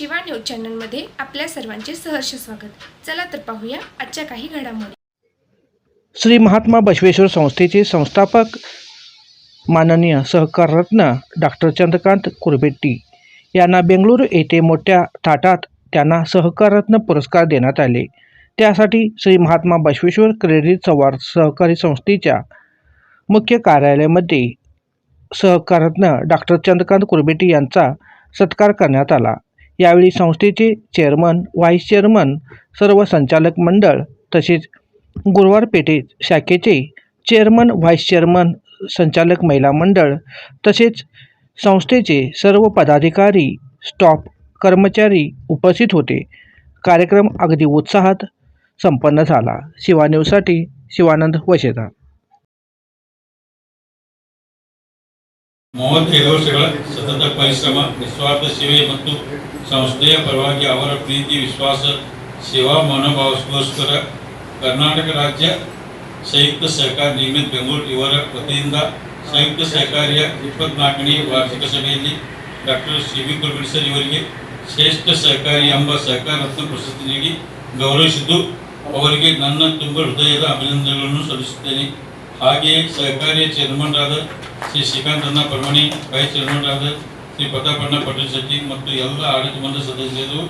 Shiva news चॅनलमध्ये आपल्या सर्वांचे सहर्ष स्वागत. चला तर पाहूया आजच्या काही घडामोडी. श्री महात्मा बसवेश्वर संस्थेचे संस्थापक माननीय सहकाररत्न डॉक्टर चंद्रकांत कुरबेट्टी यांना बेंगळुरू येथे मोठ्या थाटात त्यांना सहकाररत्न पुरस्कार देण्यात आले. त्यासाठी श्री महात्मा बसवेश्वर क्रेडिट सवार सहकारी संस्थेच्या मुख्य कार्यालयामध्ये सहकाररत्न डॉक्टर चंद्रकांत कुरबेट्टी यांचा सत्कार करण्यात आला. यावेळी संस्थेचे चेअरमन व्हाईस चेअरमन सर्व संचालक मंडळ तसेच गुरुवार पेठे शाखेचे चेअरमन व्हाईस चेअरमन संचालक महिला मंडळ तसेच संस्थेचे सर्व पदाधिकारी स्टॉप कर्मचारी उपस्थित होते. कार्यक्रम अगदी उत्साहात संपन्न झाला. शिवा न्यूजसाठी शिवानंद वशेता ಮೂವತ್ತು ವರ್ಷಗಳ ಸತತ ಪರಿಶ್ರಮ, ನಿಸ್ವಾರ್ಥ ಸೇವೆ ಮತ್ತು ಸಂಸ್ಥೆಯ ಪರವಾಗಿ ಅವರ ಪ್ರೀತಿ, ವಿಶ್ವಾಸ, ಸೇವಾ ಮನೋಭಾವಕ್ಕೋಸ್ಕರ ಕರ್ನಾಟಕ ರಾಜ್ಯ ಸಂಯುಕ್ತ ಸಹಕಾರ ನಿಯಮಿತ್ ಬೆಂಗಳೂರು ಇವರ ವತಿಯಿಂದ ಸಂಯುಕ್ತ ಸಹಕಾರಿಯ ಇಪ್ಪತ್ನಾಲ್ಕನೇ ವಾರ್ಷಿಕ ಸಭೆಯಲ್ಲಿ ಡಾಕ್ಟರ್ ಸಿ ವಿ ಕುಲಕರ್ಣಿ ಇವರಿಗೆ ಶ್ರೇಷ್ಠ ಸಹಕಾರಿ ಎಂಬ ಸಹಕಾರ ರತ್ನ ಪ್ರಶಸ್ತಿ ನೀಡಿ ಗೌರವಿಸಿದ್ದು, ಅವರಿಗೆ ನನ್ನ ತುಂಬ ಹೃದಯದ ಅಭಿನಂದನೆಗಳನ್ನು ಸಲ್ಲಿಸುತ್ತೇನೆ. ಹಾಗೆಯೇ ಚೇರ್ಮನ್ ಚೇರ್ಮನ್ರಾದ ಶ್ರೀ ಶ್ರೀಕಾಂತಣ್ಣ ಪರ್ವಣಿ, ವೈಸ್ ಚೇರ್ಮನ್ರಾದ ಶ್ರೀ ಪ್ರತಾಪಣ್ಣ ಪಟೇಲ್ ಶೆಟ್ಟಿ ಮತ್ತು ಎಲ್ಲ ಆಡಳಿತ ಮಂಡಳಿ ಸದಸ್ಯರು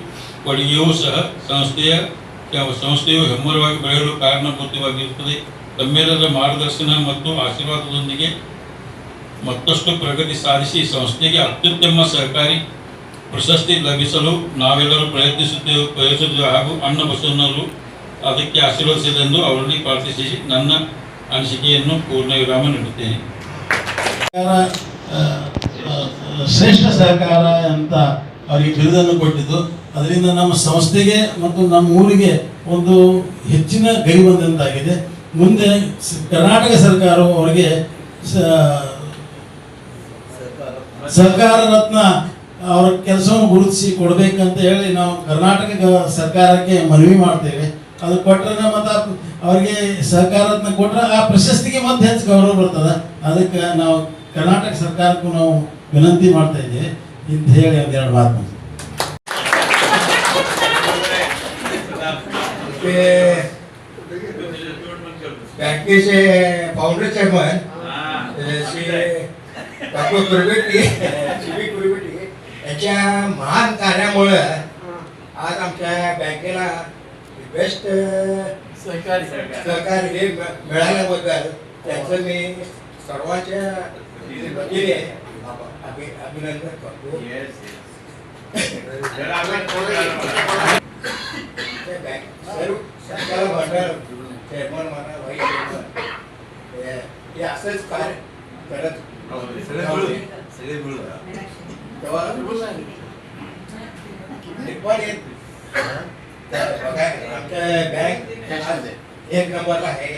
ಕೊಡುಗೆಯೂ ಸಹ ಸಂಸ್ಥೆಯ ಸಂಸ್ಥೆಯು ಹೆಮ್ಮರವಾಗಿ ಬೆಳೆಯಲು ಕಾರಣಭೂತವಾಗಿರುತ್ತದೆ. ತಮ್ಮೆಲ್ಲರ ಮಾರ್ಗದರ್ಶನ ಮತ್ತು ಆಶೀರ್ವಾದದೊಂದಿಗೆ ಮತ್ತಷ್ಟು ಪ್ರಗತಿ ಸಾಧಿಸಿ ಸಂಸ್ಥೆಗೆ ಅತ್ಯುತ್ತಮ ಸಹಕಾರಿ ಪ್ರಶಸ್ತಿ ಲಭಿಸಲು ನಾವೆಲ್ಲರೂ ಪ್ರಯತ್ನಿಸುತ್ತೇವೆ ಪ್ರಯತ್ನಿಸುತ್ತೇವೆ ಹಾಗೂ ಅಣ್ಣ ಬಸವನ್ನರು ಅದಕ್ಕೆ ಆಶೀರ್ವದಿಸಿದೆಂದು ಅವರಲ್ಲಿ ಪ್ರಾರ್ಥಿಸಿ ನನ್ನ ಅನಿಸಿಕೆಯನ್ನು ಪೂರ್ಣ ವಿರಾಮ ನೀಡುತ್ತೇನೆ. ಶ್ರೇಷ್ಠ ಸಹಕಾರ ಅಂತ ಅವರಿಗೆ ಬಿರುದನ್ನು ಕೊಟ್ಟಿದ್ದು, ಅದರಿಂದ ನಮ್ಮ ಸಂಸ್ಥೆಗೆ ಮತ್ತು ನಮ್ಮ ಊರಿಗೆ ಒಂದು ಹೆಚ್ಚಿನ ಗೈ ಬಂದಂತಾಗಿದೆ. ಮುಂದೆ ಕರ್ನಾಟಕ ಸರ್ಕಾರವು ಅವರಿಗೆ ಸರ್ಕಾರ ರತ್ನ ಅವರ ಕೆಲಸವನ್ನು ಗುರುತಿಸಿ ಕೊಡಬೇಕಂತ ಹೇಳಿ ನಾವು ಕರ್ನಾಟಕ ಸರ್ಕಾರಕ್ಕೆ ಮನವಿ ಮಾಡ್ತೇವೆ. ಅದು ಕೊಟ್ಟರೆ ಮತ್ತು ಅವರಿಗೆ ಸಹಕಾರ ರತ್ನ ಕೊಟ್ಟರೆ ಆ ಪ್ರಶಸ್ತಿಗೆ ಮತ್ತೆ ಹೆಚ್ಚು ಗೌರವ ಬರ್ತದೆ ಅದಕ್ಕೆ ನಾವು ಕರ್ನಾಟಕ ಸರ್ಕಾರಕ್ಕೂ ನಾವು ವಿನಂತಿ ಮಾಡ್ತಾ ಇದ್ದೇವೆ ಅಂತ ಹೇಳಿ ಒಂದೆರಡು ಮಾತು ते बँकेचे founder chairman Shri doctor Kurbeti Shri Kurbeti यांच्या महान कार्यामुळं आज आमच्या बँकेला बेस्ट सहकारी. सहकारी. हे मिळ- मिळाल्याबद्दल त्यांचं मी सर्वांच्या वतीने अभि- अभिनंदन करतो. ते बँक सर्व संचालक मंडळ चेअरमन म्हणा व्हाईस चेअरमन हे- हे असंच कार्य करत राहू दे. तेव्हा हे पण एक तर बघा आमच्या बँक आज एक नंबरला आहे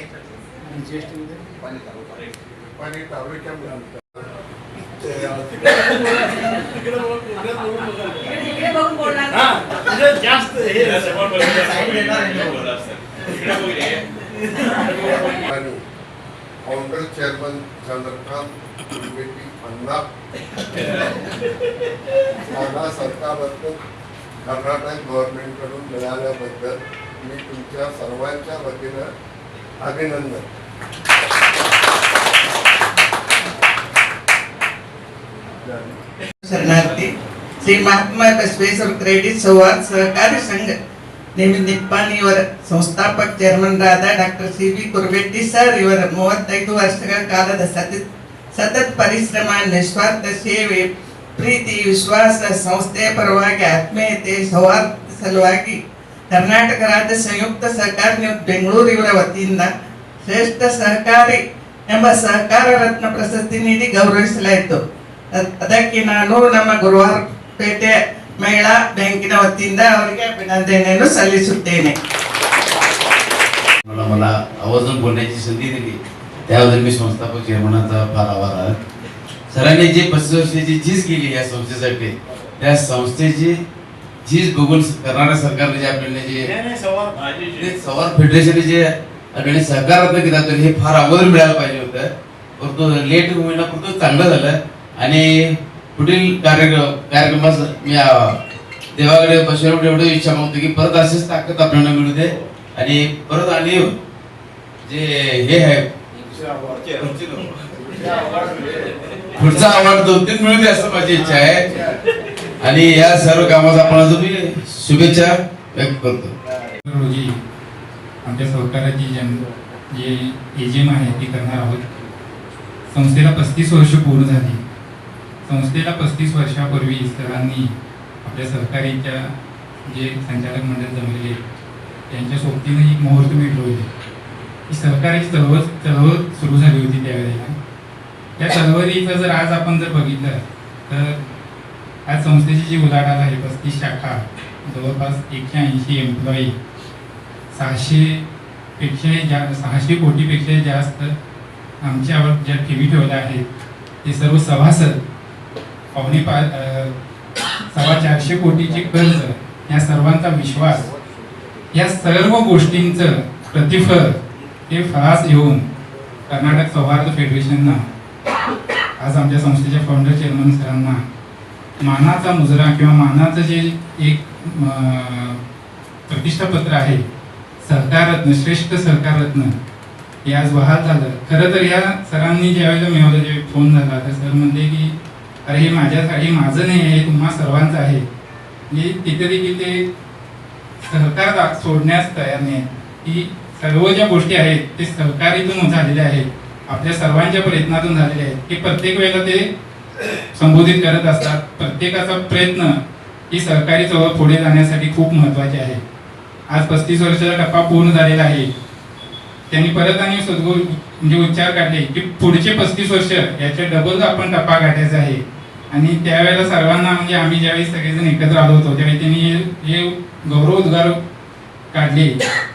आणि फाउंडर चेअरमन चंद्रकांत बेटी अण्णा मला सरकाररत्न कर्नाटक गव्हर्नमेंटकडून मिळाल्याबद्दल मी तुमच्या सर्वांच्या वतीनं अभिनंदन शरणार्थी श्री महात्मा बसवेश्वर क्रेडिट संवाद सहकारी संघ ನಿಮ್ ನಿಪ್ಪಾಣಿ ಇವರ ಸಂಸ್ಥಾಪಕ ಚೇರ್ಮನ್ ಆದ doctor C V Kurbetti sir ಇವರ ಮೂವತ್ತೈದು ವರ್ಷಗಳ ಕಾಲದ ಸತತ ಸತತ ಪರಿಶ್ರಮ ನಿಸ್ವಾರ್ಥ ಸೇವೆ ಪ್ರೀತಿ ವಿಶ್ವಾಸ ಸಂಸ್ಥೆಯ ಪರವಾಗಿ ಆತ್ಮೀಯತೆ ಸೌಹಾರ್ದ ಸಲುವಾಗಿ ಕರ್ನಾಟಕ ರಾಜ್ಯ ಸಂಯುಕ್ತ ಸಹಕಾರ ನಿಗಮ ಬೆಂಗಳೂರು ಇವರ ವತಿಯಿಂದ ಶ್ರೇಷ್ಠ ಸಹಕಾರಿ ಎಂಬ ಸಹಕಾರ ರತ್ನ ಪ್ರಶಸ್ತಿ ನೀಡಿ ಗೌರವಿಸಲಾಯಿತು ಅದ್- ಅದಕ್ಕೆ ನಾನು ನಮ್ಮ ಗುರುವಾರ ಪೇಟೆ ಮಹಿಳಾ ಬ್ಯಾಂಕಿನ ವತಿಯಿಂದ ಅವರಿಗೆ ಅಭಿನಂದನೆಯನ್ನು ಸಲ್ಲಿಸುತ್ತೇನೆ मला मला आवर्जून बोलण्याची संधी दिली त्याबद्दल मी संस्थापक चेअरमनाचा फार आभार आहे सरांनी जी पस्तीस वर्षाची झीज केली या संस्थेसाठी त्या संस्थेची झीज बघून कर्नाटक सरकारने जे आपल्याला जे ते संवाद फेडरेशन जे आपल्याला सहकारात्मक केलं होतं हे फार अगोदर मिळायला पाहिजे होतं. परंतु लेट होईना परंतु चांगलं झालं. आणि पुढील कार्यक्रम कार्यक्रमास मी देवाकडे बसल्यावर एवढी इच्छा मागतो की परत अशीच ताकद आपल्याला मिळू दे. आणि परत आणि जे हे आहे पुढचा अवॉर्ड दोन तीन मिळू दे असं माझी इच्छा आहे. आणि या सर्व कामाचा आपण अजून मी शुभेच्छा व्यक्त करतो. रोजी आमच्या सहकाराची जन जे एजेम आहे ती करणार आहोत. संस्थेला पस्तीस वर्ष पूर्ण झाली. संस्थेला पस्तीस वर्षापूर्वी सरांनी आपल्या सहकारीच्या जे संचालक मंडळ जमलेले त्यांच्या सोबतीनं एक मुहूर्त मिळवले. ही सहकार्याची चळवळ चळवळ सुरू झाली होती त्यावेळेला. त्या चळवळीचं जर आज आपण जर बघितलं तर आज संस्थेची जी उलाढाल आहे पस्तीस शाखा जवळपास एकशे ऐंशी एम्प्लॉई सहाशे पेक्षा जा सहाशे कोटीपेक्षा जास्त आमच्यावर ज्या ठेवी ठेवल्या आहेत ते सर्व सभासद पावणे पा सव्वा चारशे कोटीचे कर्ज या सर्वांचा विश्वास या सर्व गोष्टींचं प्रतिफळ हे फळास येऊन कर्नाटक सौहार्द फेडरेशननं आज आमच्या संस्थेच्या फाउंडर चेअरमन सरांना मानाचा मुजरा किंवा मानाचं जे एक प्रतिष्ठापत्र आहे सहकाररत्न श्रेष्ठ सहकाररत्न हे आज वाहत झालं. खरं तर या सरांनी ज्यावेळेला मिळवलं जे फोन झाला तर सर म्हणले की अरे हे माझ्यासाठी माझं नाही आहे तुम्हा सर्वांचं आहे. म्हणजे तिथे देखील ते सहकार सोडण्यास तयार नाही की सर्व ज्या गोष्टी आहेत ते सहकारीतून झालेल्या आहेत. आपल्या सर्वांच्या प्रयत्नातून झालेले आहेत. की प्रत्येक वेळेला ते संबोधित करत असतात. प्रत्येकाचा प्रयत्न ही सरकारी चळवळ पुढे जाण्यासाठी खूप महत्त्वाचे आहे. आज पस्तीस वर्षाचा टप्पा पूर्ण झालेला आहे. त्यांनी परत आणि सद्गुण म्हणजे उच्चार काढले की पुढचे पस्तीस वर्ष याच्या डबल आपण टप्पा गाठायचा आहे. आणि त्यावेळेला सर्वांना म्हणजे आम्ही ज्यावेळी सगळेजण एकत्र आलो होतो त्यावेळी त्यांनी हे- हे गौरव उद्गार काढले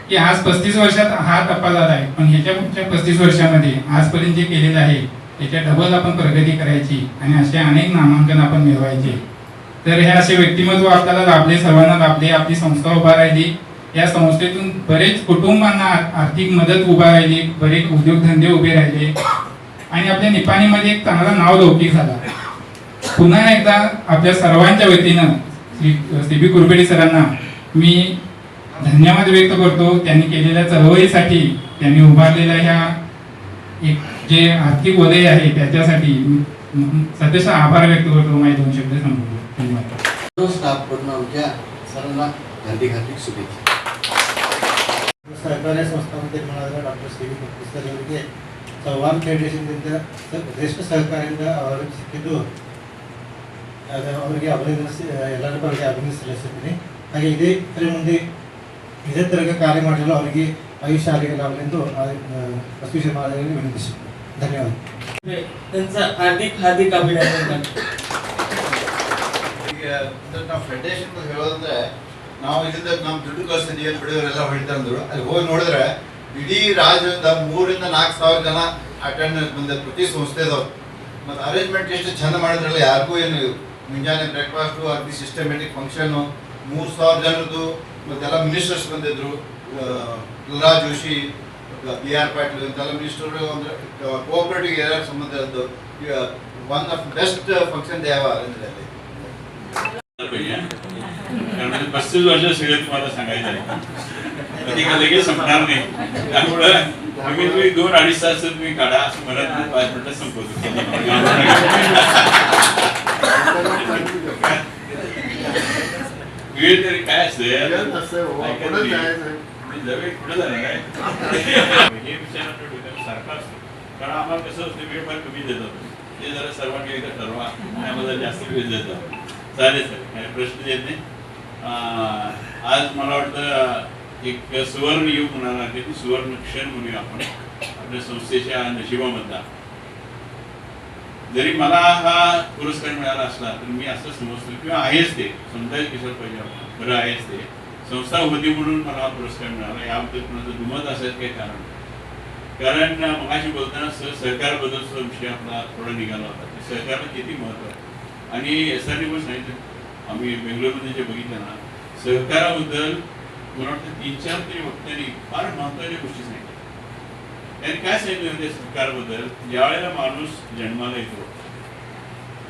की आज पस्तीस वर्षात हा टप्पा झाला आहे. पण ह्याच्या पुढच्या पस्तीस वर्षामध्ये आजपर्यंत जे केलेलं आहे त्याच्या डबल आपण प्रगती करायची आणि असे अनेक नामांकन आपण मिळवायचे. तर हे असे व्यक्तिमत्व आपल्याला लाभले सर्वांना लाभले. आपली संस्था उभा राहिली. या संस्थेतून बरेच कुटुंबांना आर्थिक मदत उभा राहिली. बरेच उद्योगधंदे उभे राहिले. आणि आपल्या निपाणीमध्ये एक चांगला नाव लौकिक झाला. पुन्हा एकदा आपल्या सर्वांच्या वतीनं श्री सी बी कुरबेडी सरांना मी धन्यवाद व्यक्त करतो त्यांनी केलेल्या चळवळीसाठी त्यांनी उभारलेल्या ह्या एक जे आर्थिक वलय आहे त्याच्यासाठी मी- म- सतेशा आभार व्यक्त करतो माझे दोन शब्द संपवतो धन्यवाद सर्व स्टाफकडून आमच्या सर्वांना हार्दिक हार्दिक शुभेच्छा सहकार्य ಸಂಸ್ಥಾಪನೆ ಮಾಡಿದ ಡಾಕ್ಟರ್ ಸಿ ವಿ ಸರ್ ಅವರಿಗೆ ಸೌಹಾರ್ದ ಫೆಡರೇಷನ್ನಿಂದ ಸ- ಶ್ರೇಷ್ಠ ಸಹಕಾರದಿಂದ ಅವರಿಗೆ ಸಿಕ್ಕಿದ್ದು ಅದು ಅವರಿಗೆ ಅಭಿನಂದಿಸಿ ಎಲ್ಲರ ಪರವಾಗಿ ಅಭಿನಂದನೆ ಸಲ್ಲಿಸುತ್ತೀನಿ ಹಾಗೆ ಇದೇ ಥರ ಮುಂದೆ ಇದೇ ಥರ ಕಾರ್ಯ ಮಾಡಲು ಅವರಿಗೆ ಆಯುಷ್ಯ ಆಗಲಾಗಲೆಂದು ಬಸವೇಶ್ವರ ಮಹಾರಾಜರಿಗೆ ವಿನಂತಿಸುತ್ತೇನೆ ಧನ್ಯವಾದ त्यांचं हार्दिक हार्दिक अभिनंदन करतो ಈಗ ಅಂದ್ರೆ ನಾವು ಫೆಡರೇಷನ್ ಹೇಳೋದಂದ್ರೆ ನಾವು ಇಲ್ಲಿಂದ ನಮ್ಮ ದುಡ್ಡು ಕಳ್ಸಿದೀವಿ ಅಂತ ಬಿಡೋರೆಲ್ಲ ಹೊಡಿತಾರೆ ಅಂದ್ರು ಅಲ್ಲಿ ಹೋಗಿ ನೋಡಿದ್ರೆ ಇಡೀ ರಾಜ್ಯದಿಂದ ಮೂರಿಂದ ನಾಲ್ಕು ಸಾವಿರ ಜನ ಅಟೆಂಡೆನ್ಸ್ ಬಂದ ಪ್ರತಿ ಸಂಸ್ಥೆದವ್ರು ಮತ್ತು ಅರೇಂಜ್ಮೆಂಟ್ ಎಷ್ಟು ಚಂದ ಮಾಡಿದ್ರಲ್ಲ ಯಾರಿಗೂ ಏನು ಮುಂಜಾನೆ ಬ್ರೇಕ್ಫಾಸ್ಟು ಅತಿ ಸಿಸ್ಟಮೆಟಿಕ್ ಫಂಕ್ಷನ್ನು ಮೂರು ಸಾವಿರ ಜನರದ್ದು ಮತ್ತೆಲ್ಲ ಮಿನಿಸ್ಟರ್ಸ್ ಬಂದಿದ್ರು ಆ, ಪ್ರಹ್ಲಾದ್ ಜೋಶಿ ಬಿ ಆರ್ ಪಾಟೀಲ್ ಅಂತೆಲ್ಲ ಮಿನಿಸ್ಟರ್ ಅಂದ್ರೆ ಕೋಆಪರೇಟಿವ್ ಏರಿಯಾ ಸಂಬಂಧ one of best function they have arrange ಅಲ್ಲಿ कारण पस्तीस वर्ष सगळे तुम्हाला सांगायचं आहे कधी का लगेच संपणार नाही त्यामुळं कमीत कमी दोन अडीच तास तर तुम्ही काढा असं म्हणत मी पाच मिनिटं संपवतो वेळ तरी काय असते? ऐका तुम्ही. मी जवळ पुढे झालं काय हे विचार आपल्या डोक्यात सारखा असतो. कारण आम्हाला कसं असतं वेळ फार कमी देतात ते जरा सर्वांनी एकदा ठरवा त्यामध्ये जास्त वेळ देतात चालेल सर काही प्रश्न येत नाही. अं, आज मला वाटतं एक सुवर्ण युग म्हणाला की सुवर्ण क्षण म्हणूया आपण. आपल्या संस्थेच्या नशिबामधला. जरी मला हा पुरस्कार मिळाला असला तर मी असं समजतो किंवा आहेच ते. समजा किशोर पाहिजे बरं आहेच ते. संस्था होती म्हणून मला हा पुरस्कार मिळाला. याबद्दल कुणाचं दुमत असेल काही कारण नाही. कारण मगाशी बोलताना सह सहकाराबद्दलचा विषय आपला थोडा निघाला होता. की सरकारला किती महत्त्व आहे? आणि एस आर पण सांगितलं आम्ही बेंगलोरमध्ये जे बघितलं ना सहकाराबद्दल मला वाटतं तीन चार तरी वक्त्यांनी फार महत्त्वाच्या गोष्टी सांगितल्या. त्यांनी काय सांगितलं त्या सरकारबद्दल? ज्यावेळेला माणूस जन्माला येतो.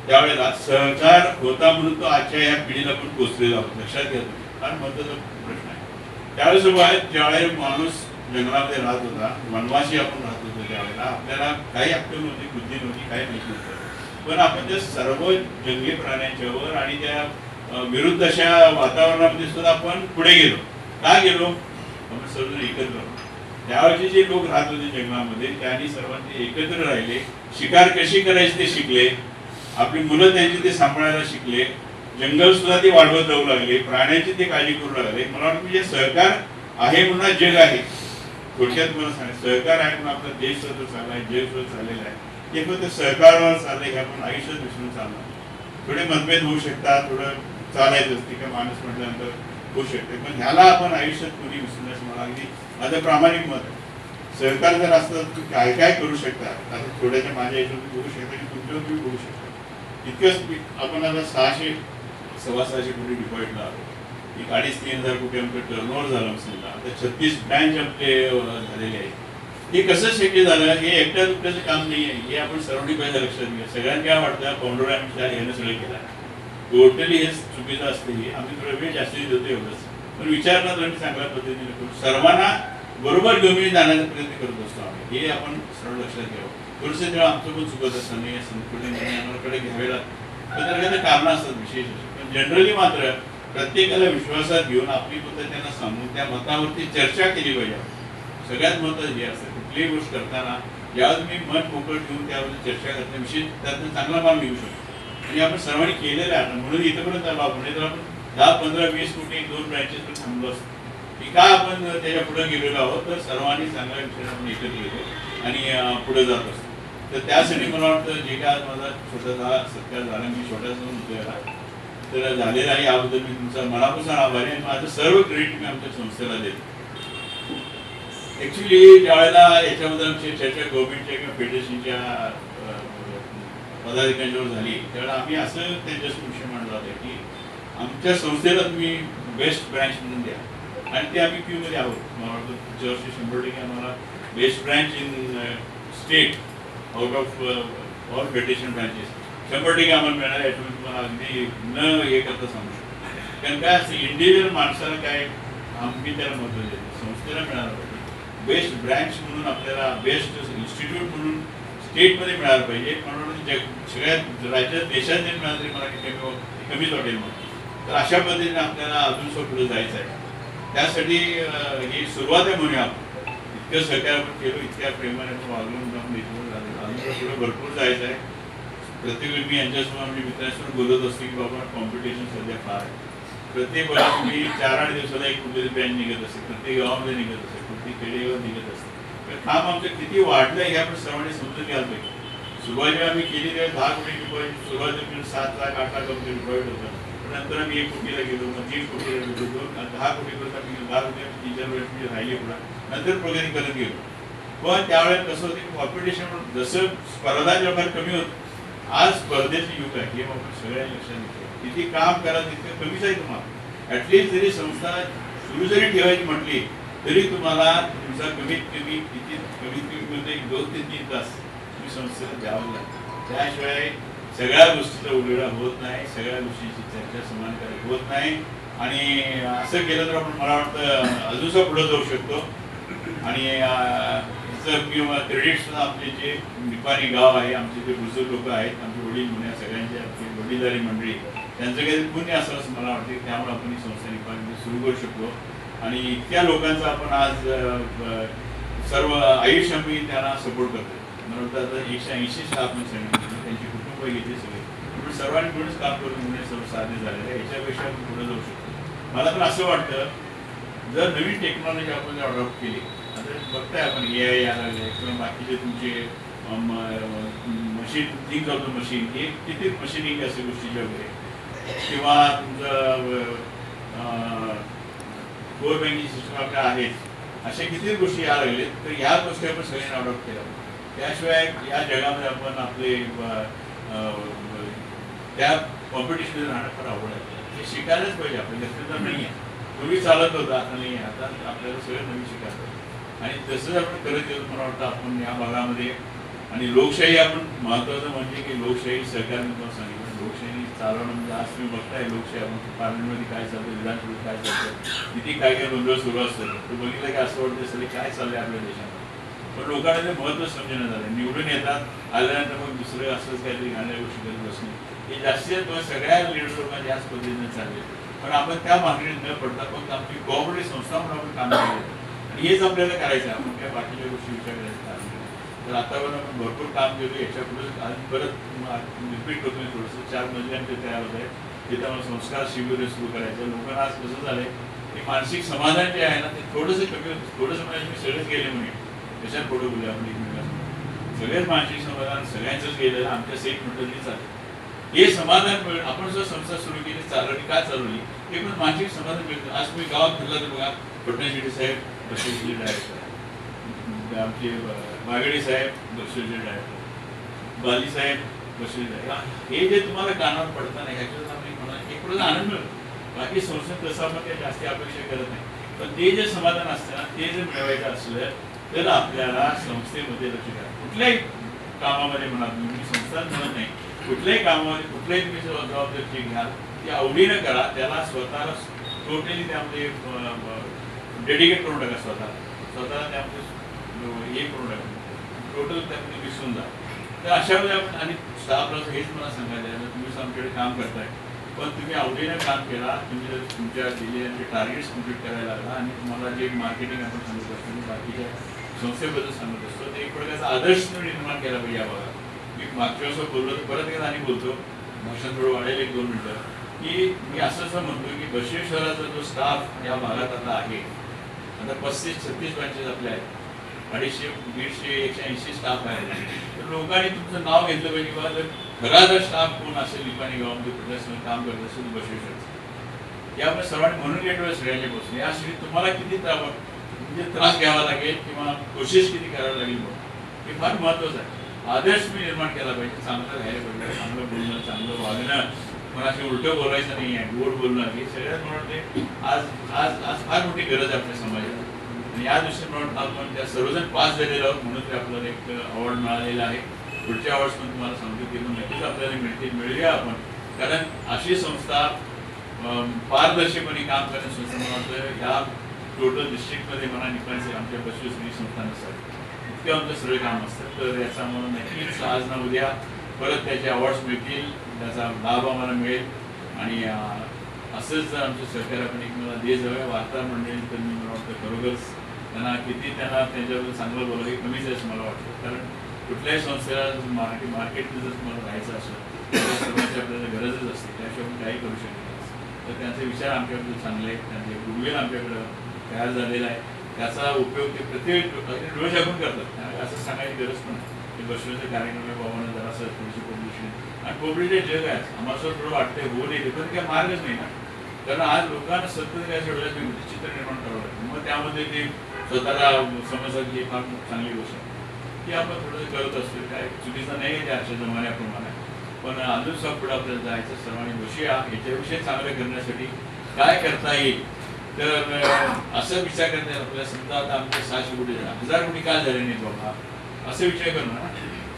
त्यावेळेला सहकार होता म्हणून तो आजच्या या पिढीला पण पोचलेला होता. लक्षात घ्या तुम्ही. फार महत्त्वाचा प्रश्न आहे. त्यावेळेस बाहेर ज्यावेळेस माणूस जंगलामध्ये राहत होता वनवाशी आपण राहत होतो त्यावेळेला आपल्याला काही अक्कल नव्हती बुद्धी नव्हती काही माहिती नव्हतं. पण आपण त्या सर्व जंगली प्राण्यांच्यावर आणि त्या विरुद्ध अशा वातावरणामध्ये सुद्धा आपण पुढे गेलो. का गेलो? आपण सर्वजण एकत्र त्यावरचे जे लोक राहत होते जंगलामध्ये त्यांनी सर्वांनी एकत्र राहिले. शिकार कशी करायची ते शिकले. आपली मुलं त्यांची ते सांभाळायला शिकले. जंगल सुद्धा ते वाढवत जाऊ लागले. प्राण्यांची ते काळजी करू लागले. मला वाटतं म्हणजे सहकार आहे म्हणून जग आहे. थोडक्यात मला सांग सहकार आहे म्हणून आपला देश सुद्धा चाललाय जग सुद्धा चाललेला आहे. ते फक्त सहकारावर चाललंय हे आपण आयुष्यात विसरून चालणार थोडे मतभेद होऊ शकतात थोडं चालायचं असते का माणूस म्हटल्यानंतर होऊ शकते पण ह्याला आपण आयुष्यात कोणी विसरण्यास मला अगदी माझं प्रामाणिक मत आहे. जर असतं तर काय काय करू शकता आता थोड्याच्या माझ्या याच्यावर तुम्ही बघू शकता की तुमच्यावर तुम्ही बघू शकता इतकंच आपण आता सहाशे सव्वा सहाशे कोटी डिपॉझिटला आलो. एक अडीच तीन हजार कोटी आमचं टर्नओव्हर झालं असेल आता छत्तीस ब्रँच आपले झालेले आहेत. हे कसं शक्य झालं? हे एकट्या दुकट्याचं काम नाही आहे हे आपण सर्वांनी पहिलं लक्षात घ्या सगळ्यांना काय वाटतं? पाऊंडर यांनी यानं सगळं केलं. टोटली हे चुकीचं असते आम्ही थोडा वेळ जास्तीत देतो एवढंच. पण विचार तर आम्ही चांगल्या पद्धतीने करू. सर्वांना बरोबर घेऊन जाण्याचा प्रयत्न करत असतो आम्ही. हे आपण सर्व लक्षात घ्यावं. थोडंसं तेव्हा आमचं पण चुकत असतं नाही संपूर्ण कुठे घ्यावे लागतात. त्याला कारणं असतात विशेष पण जनरली मात्र प्रत्येकाला विश्वासात घेऊन आपली मतं त्यांना सांगून त्या मतावरती चर्चा केली पाहिजे. सगळ्यात महत्त्वाचं जे असतं कुठलीही गोष्ट करताना ज्यावर तुम्ही मन मोकळ ठेवून त्यावर चर्चा करण्याविषयी त्यातून चांगला माल घेऊ शकतो. आणि आपण सर्वांनी केलेलं आहे. म्हणून इथंपर्यंत आलो आपण. नाही तर आपण दहा पंधरा वीस कोटी दोन ब्रँचेस थांबलो असतो. की का आपण त्याच्या पुढे गेलेलो आहोत तर सर्वांनी चांगल्या विषयात आपण एकत्र येतो आणि पुढे जात असतो. तर त्यासाठी मला वाटतं जे काय आज माझा छोटासा सत्कार झाला मी छोटासा म्हणतो तर झालेला आहे याबद्दल मी तुमचा मनापासून आभारी आहे. आणि माझं सर्व क्रेडिट मी आमच्या संस्थेला देतो. ॲक्च्युली ज्यावेळेला याच्याबद्दल आमची चर्चा गव्हर्नमेंटच्या किंवा फेडरेशनच्या अं, झाली. त्यावेळेला आम्ही असं त्यांच्या विषय मांडला होता की आमच्या संस्थेला तुम्ही बेस्ट ब्रँच म्हणून द्या. आणि ते आम्ही क्यूमध्ये आहोत. मला वाटतं पुढच्या वर्षी शंभर टक्के आम्हाला best branch in state out of all federation branches शंभर टक्के आम्हाला मिळणार आहे याच्यामध्ये तुम्हाला अगदी न हे करता सांगू शकतो कारण काय असतं इंडिव्हिज्युअल माणसाला काय आम्ही त्याला महत्त्व देतो संस्थेला मिळालं पाहिजे बेस्ट ब्रँच म्हणून आपल्याला बेस्ट इन्स्टिट्यूट म्हणून स्टेटमध्ये मिळालं पाहिजे. म्हणून म्हणजे वाटतं सगळ्यात राज्यात देशात जरी मराठी कमी कमीच वाटेल मग तर अशा पद्धतीने आपल्याला अजून सो पुढे जायचं आहे. त्यासाठी ही सुरुवात आहे म्हणूया आपण. इतकं सहकार्य आपण केलो इतक्या प्रेमाने आपण वागून जाऊन इथून पुढे भरपूर जायचं आहे. प्रत्येक वेळी मी यांच्यासमोर आम्ही मित्रांसमोर बोलत असतो की बाबा कॉम्पिटिशन सध्या फार आहे. प्रत्येक वेळा तुम्ही चार आठ दिवसाला एक कुठेतरी बँक निघत असते. प्रत्येक गावामध्ये निघत असते. प्रत्येक खेडेगावात निघत असते. काम आमचं किती वाढलं हे आपण सर्वांनी समजून घ्यायला पाहिजे. सुरुवातीला आम्ही केली तेव्हा दहा कोटीची रुपये सुरुवातीला म्हणजे सात लाख आठ लाख रुपये रुपये होतं. पण नंतर आम्ही एक कोटीला गेलो मग तीन कोटीला गेलो. होतो दहा कोटी आम्ही दहा कोटी आम्ही तीन वेळेस राहिले नंतर प्रगती करत गेलो. पण त्यावेळेस कसं होतं की कॉम्पिटिशन जसं स्पर्धा जेव्हा कमी होत आज स्पर्धेचं युग आहे. हे आपण सगळ्यांनी लक्षात घेतलं. किती काम करा तितकं कमीच आहे तुम्हाला. ॲटलिस्ट जरी संस्था सुरू जरी ठेवायची म्हटली तरी तुम्हाला तुमचा कमीत कमी किती कमीत कमी म्हणजे दोन ते तीन तास संस्थेला द्यावं लागतं. त्याशिवाय सगळ्या गोष्टीचा उलगडा होत नाही सगळ्या गोष्टीची चर्चा समानकारी होत नाही. आणि असं केलं तर आपण मला वाटतं अजूनच पुढे जाऊ शकतो. आणि किंवा क्रेडिट सुद्धा आपले जे निपाणी गाव आहे आमचे जे बुजुर्ग लोक आहेत आमचे वडील म्हणा सगळ्यांचे आपली वडीलधारी मंडळी त्यांचं काही पुण्य असं असं मला वाटते त्यामुळे आपण ही संस्था निपाणी सुरू करू शकलो आणि इतक्या लोकांचा आपण आज सर्व आयुष्य आम्ही त्यांना सपोर्ट करतो मला वाटतं आता एकशे ऐंशी स्टाफ आपण त्यांचे त्यांची कुटुंब घेतली सगळे. पण सर्वांनी मिळूनच काम करून म्हणजे सर्व साध्य झालेलं आहे. याच्यापेक्षा आपण पुढे जाऊ शकतो. मला तर असं वाटतं जर नवीन टेक्नॉलॉजी आपण जर अडॉप्ट केली आता बघताय आपण ए आय यायला लागले किंवा बाकीचे तुमचे machine think of the machine हे किती मशीनिंग असे गोष्टीच्या वगैरे. किंवा तुमचं गोर बँकिंग सिस्टम आपल्या आहेत. अशा किती गोष्टी यायला लागले तर ह्या गोष्टी आपण सगळ्यांनी अडॉप्ट केल्या त्याशिवाय या जगामध्ये आपण आपले अं, त्या कॉम्पिटिशन राहणं फार आवड आहे. हे शिकायलाच पाहिजे आपण तर नाही आहे पूर्वी चालत होतं आता नाही आहे आता आपल्याला सगळं नवीन शिकायचं आणि तसंच आपण करत येतो मला वाटतं आपण या भागामध्ये आणि लोकशाही आपण महत्वाचं म्हणजे की लोकशाही सहकार मी तुम्हाला सांगितलं. लोकशाही चालवणं म्हणजे आज तुम्ही बघताय लोकशाही आपण पार्लमेंटमध्ये काय चालतं विधानसभेत काय चालतं किती काय काय गोंधळ सुरू असतो तू बघितलं की असं वाटतं सगळे काय चाललंय आपल्या देशात पण लोकांना ते महत्त्व समजण्यात झालं निवडून येतात आल्यानंतर मग दुसरं असंच काहीतरी घालण्या गोष्टी करत बसणे. हे जास्तीत जास्त सगळ्या लिडरवर याच पद्धतीने चालले. पण आपण त्या मागणीत न पडता फक्त आपली कोऑपरेटिव्ह संस्था म्हणून आपण काम केलं. आणि हेच आपल्याला करायचं आहे. आपण काय बाकीच्या गोष्टी विचार करायचं काम तर आतापर्यंत आपण भरपूर काम केलं. याच्यापुढे आणि परत रिपीट करतो थोडंसं. चार मजल्यांचे तयार होत आहे. तिथे आपण संस्कार शिबिर सुरू करायचं लोकांना आज कसं झालंय की मानसिक समाधान जे आहे ना ते थोडंसं कमी थोडंसं म्हणजे मी सगळेच गेले म्हणे. कशा पुढे बोलूया आपण एकमेकांना सगळ्याच मानसिक समाधान सगळ्यांचंच गेलं आमच्या सेट मंडळी चालतं हे समाधान मिळून आपण जर संस्था सुरू केली चालवली का चालवली? हे पण मानसिक समाधान मिळतं. आज तुम्ही गावात फिरला तर बघा पटणा साहेब बसवेचे डायरेक्टर आमचे बागडे साहेब बसवेचे डायरेक्टर बाली साहेब बसवेचे डायरेक्टर हे जे तुम्हाला कानावर पडताना ह्याच्यात आम्ही म्हणा एक प्रकारचा आनंद मिळतो. बाकी संस्था तसं आपण काही जास्ती अपेक्षा करत नाही. पण ते जे समाधान असतं ना ते जर मिळवायचं असलं तर आपल्याला संस्थेमध्ये लक्ष द्या कुठल्याही कामामध्ये म्हणा तुम्ही मी संस्था म्हणत नाही. कुठल्याही कामामध्ये कुठल्याही तुम्ही जबाबदारी घ्याल ती आवडीनं करा. त्याला स्वतःला टोटली त्यामध्ये डेडिकेट करून टाका स्वतः स्वतःला त्यामध्ये हे करून टाका. टोटल त्यामध्ये विसरून जा. तर अशा वेळी आपण आणि स्टाफला हेच मला सांगायचं आहे. तुम्ही आमच्याकडे काम करताय. पण तुम्ही आवडीनं काम केला तुम्ही जर तुमच्या दिलेले टार्गेट्स कंप्लीट करायला लागला आणि तुम्हाला जे मार्केटिंग आपण सांगत असतो आणि बाकीच्या संस्थेबद्दल सांगत असतो ते एक प्रकारचा आदर्श निर्माण केला पाहिजे या भागात. मी मागच्या वेळेस बोललो तर परत एकदा आणि बोलतो भाषण थोडं वाढेल एक दोन मिनटं की मी असं असं म्हणतो की बसवेश्वराचा जो स्टाफ या भागात आता आहे आता पस्तीस छत्तीस ब्रांचेस आपल्या आहेत अडीचशे दीडशे एकशे ऐंशी स्टाफ आहे तर लोकांनी तुमचं नाव घेतलं पाहिजे किंवा जर खरा जर स्टाफ कोण असेल निपाणी गावामध्ये कुठल्या काम करत असेल बसू शकतो यामुळे सर्वांनी म्हणून गेटवर बसले बसून यासाठी तुम्हाला किती त्रास म्हणजे त्रास घ्यावा लागेल किंवा कोशिश किती करावी लागेल म्हणून हे फार महत्वाचं आहे. आदर्श मी निर्माण केला पाहिजे. चांगलं राहायला पाहिजे चांगलं बोलणं चांगलं वागणं. कोणाशी उलटं बोलायचं नाही आहे गोड बोलणं. हे सगळ्यात म्हणून आज आज आज फार मोठी गरज आहे आपल्या समाजात. या दृष्टीप्रमाणे आपण त्या सर्वजण पास झालेलो आहोत म्हणून ते आपल्याला एक अवॉर्ड मिळालेला आहे. पुढच्या अवॉर्ड्स पण तुम्हाला सांगतो ते पण नक्कीच आपल्याला मिळतील मिळूया आपण. कारण अशी संस्था पारदर्शीपणे काम करण्याची संस्था मला वाटतं या टोटल डिस्ट्रिक्टमध्ये म्हणा निकालचे आमच्या बसवेश्वरी संस्था नसतात. इतकं आमचं सगळे काम असतं तर याचा मला नक्कीच आज ना उद्या परत त्याचे अवॉर्ड्स मिळतील त्याचा लाभ आम्हाला मिळेल. आणि असंच जर आमचं सहकार्य आपण मला देत जाऊया वार्ता मंडळी तर मी मला वाटतं खरोखरच त्यांना किती त्यांना त्यांच्याबद्दल चांगलं बोलावं हे कमीच आहे असं मला वाटतं. कारण कुठल्याही संस्थेला मार्केट मार्केटमध्ये जर तुम्हाला राहायचं असेल तर सर्वांची आपल्याला गरजच असते. त्याशिवाय आपण काही करू शकत नाही. तर त्यांचे विचार आमच्याकडे चांगले आहेत. त्यांचे गुडविल आमच्याकडं तयार झालेला आहे त्याचा उपयोग ते प्रत्येक डोळे झाकून करतात. असं सांगायची गरज पण नाही. ते कार्यक्रम बाबांना जरासं थोडीशी पब्लिसिटी आणि पब्लिसिटी जग आहे आम्हाला असं थोडं वाटतंय होऊ नये पण काही मार्गच नाही ना. कारण आज लोकांना सतत काय डोळ्यात चित्र निर्माण करावं लागतं. मग त्यामध्ये ते स्वतःला समजतात की फार चांगली गोष्ट आहे. ती आपण थोडं करत असतो काय चुकीचं नाही त्या अशा जमान्याप्रमाणे. पण अजून सब पुढे आपल्याला जायचं सर्वांनी बसूया. याच्याविषयी चांगलं करण्यासाठी काय करता येईल? तर असं विचार करता येईल आपल्याला समजा आता आमचे सहाशे कोटी झाले. हजार कोटी का झाले नाही बाबा? असं विचार करणं ना.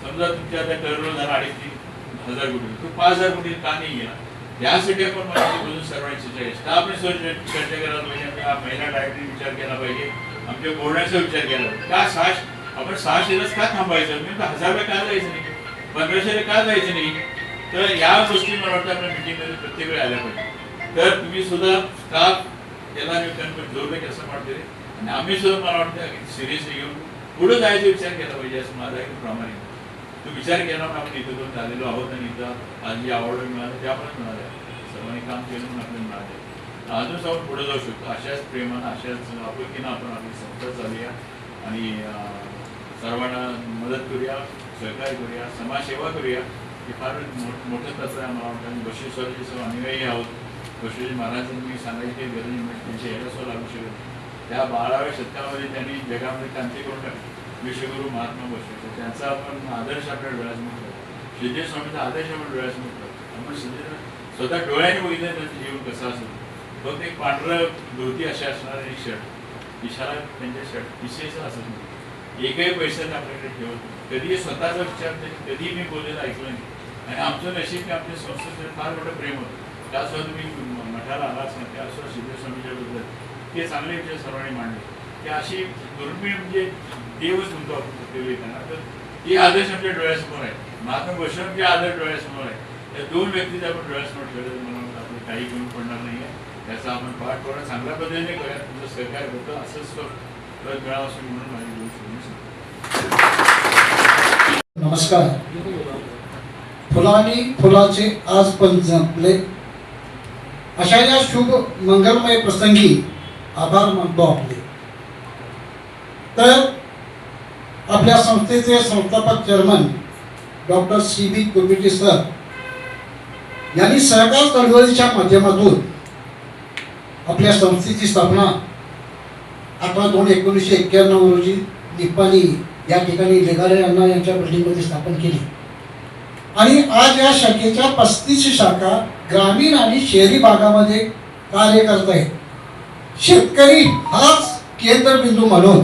समजा तुमच्या आता टर्नओव्हर झाला अडीच तीन हजार कोटी. तो पाच हजार कोटी का नाही गेला? यासाठी आपण मला बोलून सर्वांची चर्चा स्टाफने चर्चा करायला पाहिजे. आपल्या महिला डायरेक्टरी विचार केला पाहिजे. आमच्या बोलण्याचा विचार केला. का सहाशे आपण सहाशेलाच का थांबायचं मी रुपये का जायचं नाही? पंधराशेला का जायचं नाही? तर या गोष्टी मला वाटतं आपल्या मिटिंगमध्ये प्रत्येक वेळी आल्या पाहिजे. तर तुम्ही सुद्धा स्टाफ त्याला मी जोर की असं वाटते आणि आम्ही सुद्धा मला वाटतं सिरियसली घेऊन पुढे जायचा विचार केला पाहिजे असं माझा एक प्रामाणिक तो विचार केला आपण इथं दोन झालेलो आहोत आणि इथं आज जी आवड मिळाली त्या मिळाल्या सर्वांनी काम केलं म्हणून अजून आपण पुढे जाऊ शकतो. अशाच प्रेमानं अशाच आपुलकीनं आपण आपली संस्था चालूया. आणि सर्वांना मदत करूया सहकार्य करूया समाजसेवा करूया. हे फार मोठ- मोठं तत्व आहे मला वाटतं. आणि बसवेश्वराचे सर्व अनुयायी आहोत. बसवेश्वर महाराजांनी सांगायचे सांगायची काही गरज नाही म्हणजे त्यांच्या यायला लागू शकत त्या बाराव्या शतकामध्ये त्यांनी जगामध्ये क्रांती करून टाकली. विश्वगुरु महात्मा बसवेश्वर त्यांचा आपण आदर्श आपल्या डोळ्यासमोर म्हणतो सिद्धेश स्वामीचा आदर्श आपण डोळ्यासमोर ठेवतो आपण सिद्धेश स्वतः डोळ्याने बघितलं त्यांचं जीवन कसं असेल? फक्त ते पांढरं धोती असे असणार आणि शर्ट इशारा त्यांच्या शर्ट विशेष असत नाही. एकही पैशाने आपल्याकडे ठेवत कधीही स्वतःचा विचार नाही कधीही मी बोललेलं ऐकलं नाही. आणि आमचं नशीब की आमच्या संस्थेचं फार मोठं प्रेम होतं. त्यासुद्धा तुम्ही म- मठाला आलाच ना त्यासुद्धा सिद्धेश्वर स्वामीच्याबद्दल ते चांगले विचार सर्वांनी मांडले. ते अशी दुर्मिळ म्हणजे देवच म्हणतो आपण प्रत्येक तर हे आदर्श आमच्या डोळ्यासमोर आहे. महात्मा बसवंतचे आदर्श डोळ्यासमोर आहे. त्या दोन व्यक्ती आपण डोळ्यासमोर ठेवलं मला आपलं काही कमी पडणार नाही आहे त्याचा आपण पाठ थोडा चांगल्या पद्धतीने करूया तुमचं सहकार्य होतं असंच परत मिळावं असं म्हणून माझी गोष्ट शब्द नमस्कार. फुलानी फुलाचे आज पण जपले. अशा या शुभ मंगलमय प्रसंगी आभार मानतो आपले. तर आपल्या संस्थेचे संस्थापक chairman doctor C B Kurbetti sir यांनी सहकार चळवळीच्या माध्यमातून आपल्या संस्थेची स्थापना अठरा दोन एकोणीसशे एक्क्याण्णव रोजी निप्पाणी या ठिकाणी लेगारे अण्णा यांच्या बिल्डिंगमध्ये स्थापन केली. आणि आज या शाखेच्या पस्तीस शाखा ग्रामीण आणि शहरी भागामध्ये कार्य करत आहेत. शेतकरी हाच केंद्रबिंदू म्हणून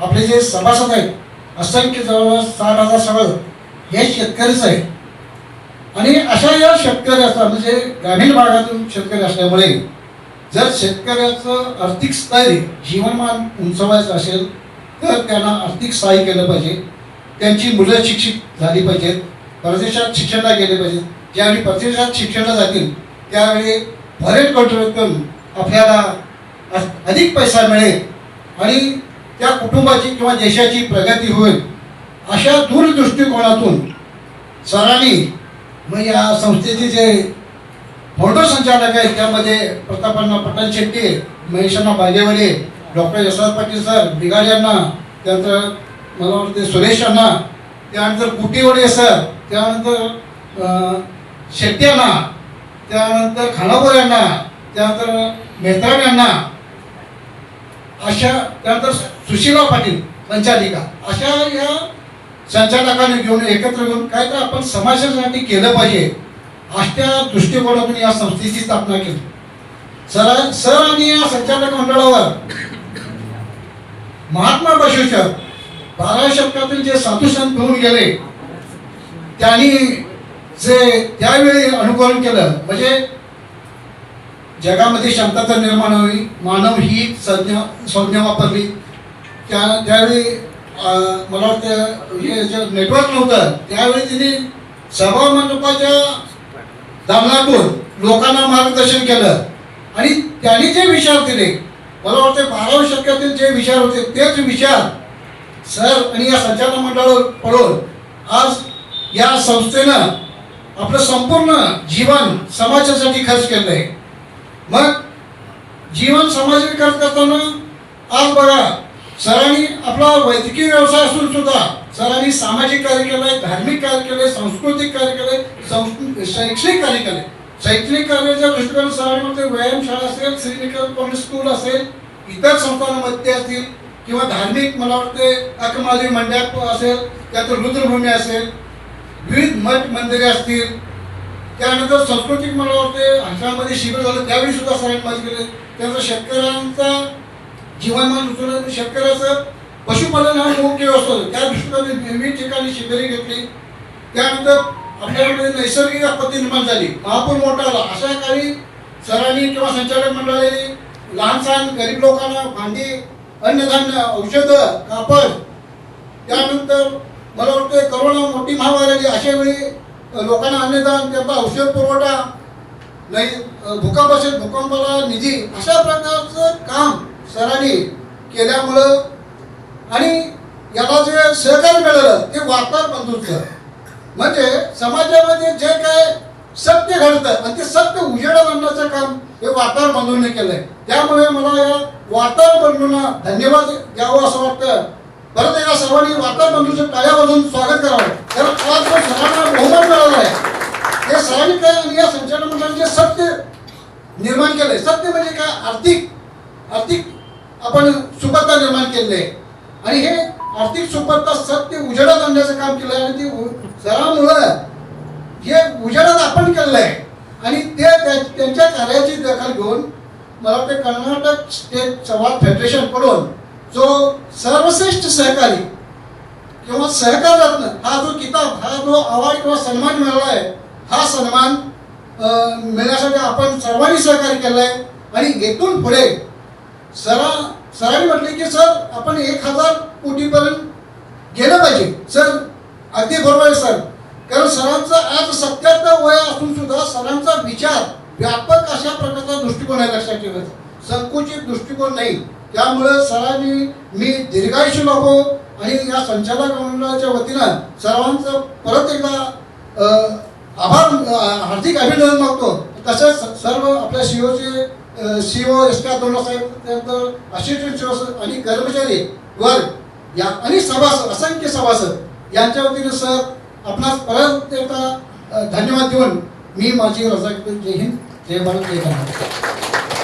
आपले जे सभासद आहेत असंख्य जवळपास साठ हजार सगळं हे शेतकरीच आहे आणि अशा या शेतकऱ्याचा म्हणजे ग्रामीण भागातून शेतकरी असल्यामुळे जर शेतकऱ्याचं आर्थिक स्थैर्य जीवनमान उंचवायचं असेल तर त्यांना आर्थिक सहाय्य केलं पाहिजे. त्यांची मुलं शिक्षित झाली पाहिजेत. परदेशात शिक्षणाला गेले पाहिजेत. ज्यावेळी परदेशात शिक्षणाला जातील त्यावेळी फॉरेन कंट्रीतून आपल्याला अधिक पैसा मिळेल आणि त्या कुटुंबाची किंवा देशाची प्रगती होईल. अशा दूरदृष्टिकोनातून सरांनी मग या संस्थेचे जे फोटो संचालक आहेत. त्यामध्ये प्रतापांना पटण शेट्टी महेशांना बागेवाले डॉक्टर यशवंत पाटील सर बिगाड यांना त्यानंतर मला वाटते सुरेश यांना त्यानंतर कुटीवडे सर त्यानंतर शेट्टी यांना त्यानंतर खानापूर यांना त्यानंतर मेहताब यांना अशा त्यानंतर सुशीला पाटील संचालिका अशा या संचालकांनी घेऊन एकत्र घेऊन काय तर आपण समाजासाठी केलं पाहिजे. अशा दृष्टिकोनातून या संस्थेची स्थापना केली. सर सर आणि या संचालक मंडळावर महात्मा बसवेश्वर बाराव्या शतकातील जे साधू संत होऊन गेले त्यांनी जे त्यावेळी अनुकरण केलं म्हणजे जगामध्ये शांतता निर्माण व्हावी मानव ही संज्ञा संज्ञा वापरली. त्या त्यावेळी मला वाटतं हे जे नेटवर्क नव्हतं त्यावेळी तिने सभा मंडपाच्या दालनातून लोकांना मार्गदर्शन केलं. आणि त्यांनी जे विचार दिले मला वाटतं बारावी शतकातील जे विचार होते तेच विचार सर आणि या संचालक मंडळावर पडून आज या संस्थेनं आपलं संपूर्ण जीवन समाजासाठी खर्च केलं आहे मग जीवन समाजासाठी खर्च करताना आज बघा सरांनी आपला वैद्यकीय व्यवसाय असून सुद्धा सरांनी सामाजिक कार्य केलंय धार्मिक कार्य केले सांस्कृतिक कार्य केले शैक्षणिक कार्य केले शैक्षणिक कार्याच्या दृष्टिकोन सरांमध्ये व्यायामशाळा असेल श्रीनिकेतन पब्लिक स्कूल असेल इतर संस्थांमध्ये असतील किंवा धार्मिक मला वाटते अकमाली मंडप असेल त्यात रुद्रभूमी असेल विविध मठ मंदिरे असतील त्यानंतर सांस्कृतिक मला वाटते हंसामध्ये शिबिर झालं त्यावेळी सुद्धा सरांनी मदत केले. त्यानंतर शेतकऱ्यांचा जीवनमान उचलणं शेतकऱ्याचं पशुपालन हा मुख्य व्यवस्था त्या दृष्टीने विविध ठिकाणी शिबिरे घेतली. त्यानंतर आपल्याकडे नैसर्गिक आपत्ती निर्माण झाली. महापूर मोठा आला अशा काही सरांनी किंवा संचालक मंडळाने लहान सहान गरीब लोकांना भांडी अन्नधान्य औषधं कापड त्यानंतर मला वाटतं करोना मोठी महामारी आली अशा वेळी लोकांना अन्नदान त्यांचा औषध पुरवठा नाही अ, भूकंप असेल भूकंपाला निधी अशा प्रकारचं काम सरांनी केल्यामुळं आणि याला जे सहकार्य मिळालं ते वार्ताहर बंधूचं. म्हणजे समाजामध्ये जे काय सत्य घडतं आणि ते सत्य उजेडा आणण्याचं काम हे वार्ताहर बंधूंनी केलंय. त्यामुळे मला या वार्ताहर बंधूंना धन्यवाद द्यावं असं वाटतं. परत या सर्वांनी वार्ताहर बंधूचं टाळ्या स्वागत करावं. कारण आज जो सरांना बहुमत मिळालं आहे. ते सरांनी काय आणि या संचालक मंडळाने जे सत्य निर्माण केलंय सत्य म्हणजे काय? आर्थिक आर्थिक आपण सुबत्ता निर्माण केलेली आहे आणि हे आर्थिक सुबत्ता सत्य उजेडात आणण्याचं काम केलं आहे आणि ते उ- सरामुळं हे उजेडात आपण केलेलं आहे आणि ते त्या- त्यांच्या कार्याची दखल घेऊन मला वाटतं कर्नाटक स्टेट संवाद फेडरेशनकडून जो सर्वश्रेष्ठ सहकारी किंवा सहकार रत्न हा जो किताब हा जो अवार्ड किंवा सन्मान मिळाला आहे हा सन्मान मिळण्यासाठी आपण सर्वांनी सहकार्य केलं आहे आणि येथून पुढे सरा सरांनी म्हटले की सर आपण एक हजार कोटीपर्यंत गेलं पाहिजे. सर अगदी बरोबर आहे सर. कारण सरांचा आज सत्याहत्तर वय असून सुद्धा सरांचा विचार व्यापक अशा प्रकारचा दृष्टिकोन आहे लक्षात ठेवायचा संकुचित दृष्टिकोन नाही. त्यामुळे सरांनी मी दीर्घायुष्य लाभो आणि या संचालक मंडळाच्या वतीनं सर्वांचं परत एकदा आभार हार्दिक अभिनंदन मागतो. तसेच सर्व आपल्या शिवचे शिव एस के साहेब त्यानंतर असिस्टंट आणि कर्मचारी वर्ग या आणि सभासद असंख्य सभासद यांच्या वतीने सर आपणास परत एकदा धन्यवाद देऊन मी माझी रजा जय हिंद जय भारत जय भारत.